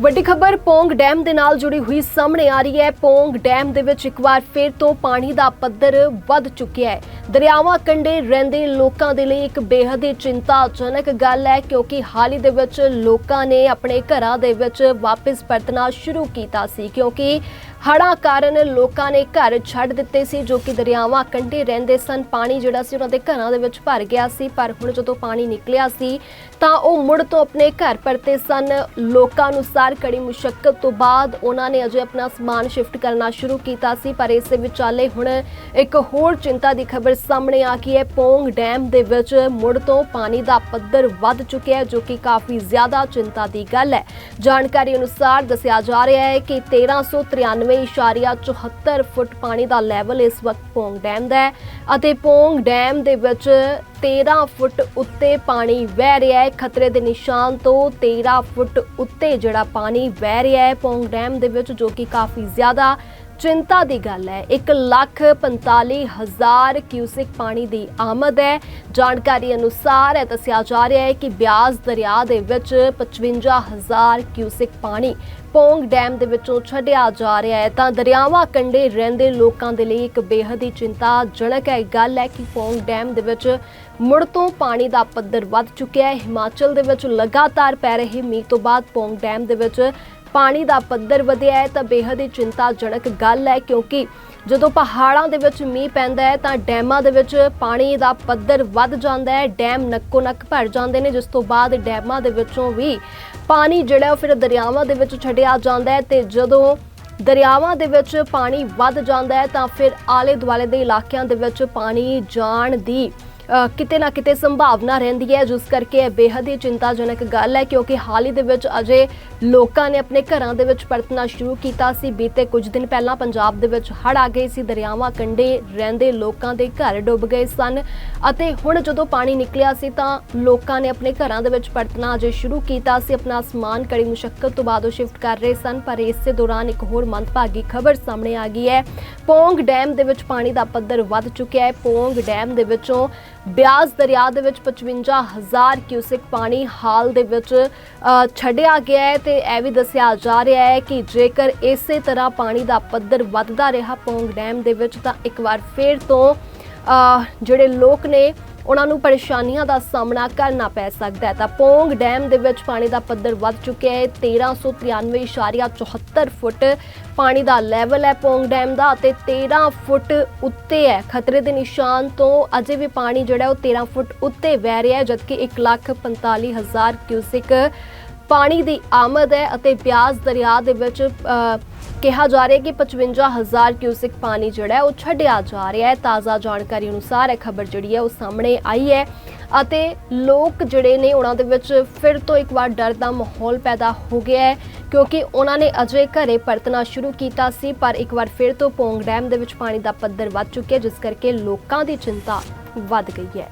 ਵੱਡੀ ਖਬਰ, ਪੋਂਗ ਡੈਮ ਦੇ ਨਾਲ ਜੁੜੀ ਹੋਈ ਸਾਹਮਣੇ ਆ ਰਹੀ ਹੈ। ਪੋਂਗ ਡੈਮ ਦੇ ਵਿੱਚ ਇੱਕ ਵਾਰ ਫਿਰ ਤੋਂ ਪਾਣੀ ਦਾ ਪੱਧਰ ਵੱਧ ਚੁੱਕਿਆ ਹੈ। ਦਰਿਆਵਾਂ ਕੰਢੇ ਰਹਿੰਦੇ ਲੋਕਾਂ ਦੇ ਲਈ ਇੱਕ ਬੇਹੱਦ ਹੀ ਚਿੰਤਾਜਨਕ ਗੱਲ ਹੈ, ਕਿਉਂਕਿ ਹਾਲ ਹੀ ਦੇ ਵਿੱਚ ਲੋਕਾਂ ਨੇ ਆਪਣੇ ਘਰਾਂ ਦੇ ਵਿੱਚ ਵਾਪਸ ਪਰਤਣਾ ਸ਼ੁਰੂ ਕੀਤਾ ਸੀ, ਕਿਉਂਕਿ ਹੜ੍ਹਾਂ ਕਾਰਨ ਲੋਕਾਂ ਨੇ ਘਰ ਛੱਡ ਦਿੱਤੇ ਸੀ, ਜੋ ਕਿ ਦਰਿਆਵਾਂ ਕੰਢੇ ਰਹਿੰਦੇ ਸਨ। ਪਾਣੀ ਜਿਹੜਾ ਸੀ, ਉਹਨਾਂ ਦੇ ਘਰਾਂ ਦੇ ਵਿੱਚ ਭਰ ਗਿਆ ਸੀ, ਪਰ ਹੁਣ ਜਦੋਂ ਪਾਣੀ ਨਿਕਲਿਆ ਸੀ, ਤਾਂ ਉਹ ਮੁੜ ਤੋਂ ਆਪਣੇ ਘਰ ਪਰਤੇ ਸਨ। ਲੋਕਾਂ ਅਨੁਸਾਰ ਕੜੀ ਮੁਸ਼ਕਲ ਤੋਂ ਬਾਅਦ ਉਹਨਾਂ ਨੇ ਅਜੇ ਆਪਣਾ ਸਮਾਨ ਸ਼ਿਫਟ ਕਰਨਾ ਸ਼ੁਰੂ ਕੀਤਾ ਸੀ, ਪਰ ਇਸ ਵਿਚਾਲੇ ਹੁਣ ਇੱਕ ਹੋਰ ਚਿੰਤਾ ਦੀ ਖਬਰ ਸਾਹਮਣੇ ਆ ਗਈ ਹੈ। ਪੋਂਗ ਡੈਮ ਦੇ ਵਿੱਚ ਮੁੜ ਤੋਂ ਪਾਣੀ ਦਾ ਪੱਧਰ ਵੱਧ ਚੁੱਕਿਆ ਹੈ, ਜੋ ਕਿ ਕਾਫੀ ਜ਼ਿਆਦਾ ਚਿੰਤਾ ਦੀ ਗੱਲ ਹੈ। ਜਾਣਕਾਰੀ ਅਨੁਸਾਰ ਦੱਸਿਆ ਜਾ ਰਿਹਾ ਹੈ ਕਿ 1393.74 ਫੁੱਟ ਪਾਣੀ ਦਾ ਲੈਵਲ ਇਸ ਵਕਤ ਪੋਂਗ ਡੈਮ ਦਾ ਹੈ ਅਤੇ ਪੋਂਗ ਡੈਮ ਦੇ ਵਿੱਚ 13 ਫੁੱਟ ਉੱਤੇ ਪਾਣੀ ਵਹਿ ਰਿਹਾ ਹੈ। ਖਤਰੇ ਦੇ ਨਿਸ਼ਾਨ ਤੋਂ 13 ਫੁੱਟ ਉੱਤੇ ਜਿਹੜਾ ਪਾਣੀ ਵਹਿ ਰਿਹਾ ਹੈ ਪੋਂਗ ਡੈਮ ਦੇ ਵਿੱਚ, ਜੋ ਕਿ ਕਾਫੀ ਜ਼ਿਆਦਾ ਚਿੰਤਾ ਦੀ ਗੱਲ ਹੈ। 1 ਲੱਖ 45 ਹਜ਼ਾਰ ਕਿਊਸਿਕ ਪਾਣੀ ਦੀ ਆਮਦ ਹੈ। ਜਾਣਕਾਰੀ ਅਨੁਸਾਰ ਇਹ ਦੱਸਿਆ ਜਾ ਰਿਹਾ ਹੈ ਕਿ ਬਿਆਸ ਦਰਿਆ ਦੇ ਵਿੱਚ 55 ਹਜ਼ਾਰ ਕਿਊਸਿਕ ਪਾਣੀ ਪੋਂਗ ਡੈਮ ਦੇ ਵਿੱਚੋਂ ਛੱਡਿਆ ਜਾ ਰਿਹਾ ਹੈ। ਤਾਂ ਦਰਿਆਵਾਂ ਕੰਢੇ ਰਹਿੰਦੇ ਲੋਕਾਂ ਦੇ ਲਈ ਇੱਕ ਬੇਹੱਦ ਹੀ ਚਿੰਤਾਜਨਕ ਹੈ ਗੱਲ ਹੈ ਕਿ ਪੋਂਗ ਡੈਮ ਦੇ ਵਿੱਚ ਮੁੜ ਤੋਂ ਪਾਣੀ ਦਾ ਪੱਧਰ ਵੱਧ ਚੁੱਕਿਆ ਹੈ। ਹਿਮਾਚਲ ਦੇ ਵਿੱਚ ਲਗਾਤਾਰ ਪੈ ਰਹੇ ਮੀਂਹ ਤੋਂ ਬਾਅਦ ਪੋਂਗ ਡੈਮ ਦੇ ਵਿੱਚ ਪਾਣੀ ਦਾ ਪੱਧਰ ਵਧਿਆ ਹੈ ਤਾਂ ਬੇਹੱਦ ਹੀ ਚਿੰਤਾਜਨਕ ਗੱਲ ਹੈ ਕਿਉਂਕਿ ਜਦੋਂ ਪਹਾੜਾਂ ਦੇ ਵਿੱਚ ਮੀਂਹ ਪੈਂਦਾ ਹੈ ਤਾਂ ਡੈਮਾਂ ਦੇ ਵਿੱਚ ਪਾਣੀ ਦਾ ਪੱਧਰ ਵੱਧ ਜਾਂਦਾ ਹੈ, ਡੈਮ ਨੱਕੋ ਨੱਕ ਭਰ ਜਾਂਦੇ ਨੇ, ਜਿਸ ਤੋਂ ਬਾਅਦ ਡੈਮਾਂ ਦੇ ਵਿੱਚੋਂ ਵੀ ਪਾਣੀ ਜਿਹੜਾ ਉਹ ਫਿਰ ਦਰਿਆਵਾਂ ਦੇ ਵਿੱਚ ਛੱਡਿਆ ਜਾਂਦਾ ਹੈ ਤੇ ਜਦੋਂ ਦਰਿਆਵਾਂ ਦੇ ਵਿੱਚ ਪਾਣੀ ਵੱਧ ਜਾਂਦਾ ਹੈ ਤਾਂ ਫਿਰ ਆਲੇ ਦੁਆਲੇ ਦੇ ਇਲਾਕਿਆਂ ਦੇ ਵਿੱਚ ਪਾਣੀ ਜਾਣ ਦੀ ਕਿਤੇ ਨਾ ਕਿਤੇ ਸੰਭਾਵਨਾ ਰਹਿੰਦੀ ਹੈ, ਜਿਸ ਕਰਕੇ ਇਹ ਬੇਹੱਦ ਹੀ ਚਿੰਤਾਜਨਕ ਗੱਲ ਹੈ, ਕਿਉਂਕਿ ਹਾਲ ਹੀ ਦੇ ਵਿੱਚ ਅਜੇ ਲੋਕਾਂ ਨੇ ਆਪਣੇ ਘਰਾਂ ਦੇ ਵਿੱਚ ਪਰਤਣਾ ਸ਼ੁਰੂ ਕੀਤਾ ਸੀ। ਬੀਤੇ ਕੁਝ ਦਿਨ ਪਹਿਲਾਂ ਪੰਜਾਬ ਦੇ ਵਿੱਚ ਹੜ੍ਹ ਆ ਗਏ ਸੀ, ਦਰਿਆਵਾਂ, ਕੰਢੇ ਰਹਿੰਦੇ ਲੋਕਾਂ ਦੇ ਘਰ ਡੁੱਬ ਗਏ ਸਨ ਅਤੇ ਹੁਣ ਜਦੋਂ ਪਾਣੀ ਨਿਕਲਿਆ ਸੀ, ਤਾਂ ਲੋਕਾਂ ਨੇ ਆਪਣੇ ਘਰਾਂ ਦੇ ਵਿੱਚ ਪਰਤਣਾ ਅਜੇ ਸ਼ੁਰੂ ਕੀਤਾ ਸੀ। ਆਪਣਾ ਸਮਾਨ ਕੜੀ ਮੁਸ਼ਕਲ ਤੋਂ ਬਾਅਦ ਉਹ ਸ਼ਿਫਟ ਕਰ ਰਹੇ ਸਨ, ਪਰ ਇਸੇ ਦੌਰਾਨ ਇੱਕ ਹੋਰ ਮੰਦਭਾਗੀ ਖਬਰ ਸਾਹਮਣੇ ਆ ਗਈ ਹੈ। ਪੋਂਗ ਡੈਮ ਦੇ ਵਿੱਚ ਪਾਣੀ ਦਾ ਪੱਧਰ ਵੱਧ ਚੁੱਕਿਆ ਹੈ। ਪੋਂਗ ਡੈਮ ਦੇ ਵਿੱਚੋਂ ਬਿਆਸ ਦਰਿਆ ਦੇ ਵਿੱਚ 55000 ਕਿਊਸਿਕ ਪਾਣੀ ਹਾਲ ਦੇ ਵਿੱਚ ਛੱਡਿਆ ਗਿਆ ਹੈ ਤੇ ਇਹ ਵੀ ਦੱਸਿਆ ਜਾ ਰਿਹਾ ਹੈ ਕਿ ਜੇਕਰ ਇਸੇ ਤਰ੍ਹਾਂ ਪਾਣੀ ਦਾ ਪੱਧਰ ਵੱਧਦਾ ਰਿਹਾ ਪੋਂਗ ਡੈਮ ਦੇ ਵਿੱਚ ਤਾਂ ਇੱਕ ਵਾਰ ਫੇਰ ਤੋਂ ਜਿਹੜੇ ਲੋਕ ਨੇ ਉਹਨਾਂ ਨੂੰ ਪਰੇਸ਼ਾਨੀਆਂ ਦਾ ਸਾਹਮਣਾ ਕਰਨਾ ਪੈ ਸਕਦਾ ਹੈ। ਤਾਂ ਪੋਂਗ ਡੈਮ ਦੇ ਵਿੱਚ ਪਾਣੀ ਦਾ ਪੱਧਰ ਵੱਧ ਚੁੱਕਿਆ ਹੈ। 1393.74 ਫੁੱਟ ਪਾਣੀ ਦਾ ਲੈਵਲ ਹੈ ਪੋਂਗ ਡੈਮ ਦਾ ਅਤੇ 13 ਫੁੱਟ ਉੱਤੇ ਹੈ। ਖਤਰੇ ਦੇ ਨਿਸ਼ਾਨ ਤੋਂ ਅਜੇ ਵੀ ਪਾਣੀ ਜਿਹੜਾ ਉਹ 13 ਫੁੱਟ ਉੱਤੇ ਵਹਿ ਰਿਹਾ ਹੈ ਜਦਕਿ 1,45,000 ਕਿਊਸਿਕ ਪਾਣੀ ਦੀ ਆਮਦ ਹੈ ਅਤੇ ਬਿਆਸ ਦਰਿਆ ਦੇ ਵਿੱਚ ਕਿਹਾ ਜਾ ਰਿਹਾ ਹੈ ਕਿ 55000 ਕਿਊਸਿਕ ਪਾਣੀ ਜਿਹੜਾ ਹੈ ਉਹ ਛੱਡਿਆ ਜਾ ਰਿਹਾ ਹੈ। ਤਾਜ਼ਾ ਜਾਣਕਾਰੀ ਅਨੁਸਾਰ ਇਹ ਖਬਰ ਜਿਹੜੀ ਹੈ ਉਹ ਸਾਹਮਣੇ ਆਈ ਹੈ ਅਤੇ ਲੋਕ ਜਿਹੜੇ ਨੇ ਉਹਨਾਂ ਦੇ ਵਿੱਚ ਫਿਰ ਤੋਂ ਇੱਕ ਵਾਰ ਡਰ ਦਾ ਮਾਹੌਲ ਪੈਦਾ ਹੋ ਗਿਆ ਹੈ ਕਿਉਂਕਿ ਉਹਨਾਂ ਨੇ ਅਜੇ ਘਰੇ ਪਰਤਣਾ ਸ਼ੁਰੂ ਕੀਤਾ ਸੀ, ਪਰ ਇੱਕ ਵਾਰ ਫਿਰ ਤੋਂ ਪੋਂਗ ਡੈਮ ਦੇ ਵਿੱਚ ਪਾਣੀ ਦਾ ਪੱਧਰ ਵੱਧ ਚੁੱਕਿਆ ਜਿਸ ਕਰਕੇ ਲੋਕਾਂ ਦੀ ਚਿੰਤਾ ਵੱਧ ਗਈ ਹੈ।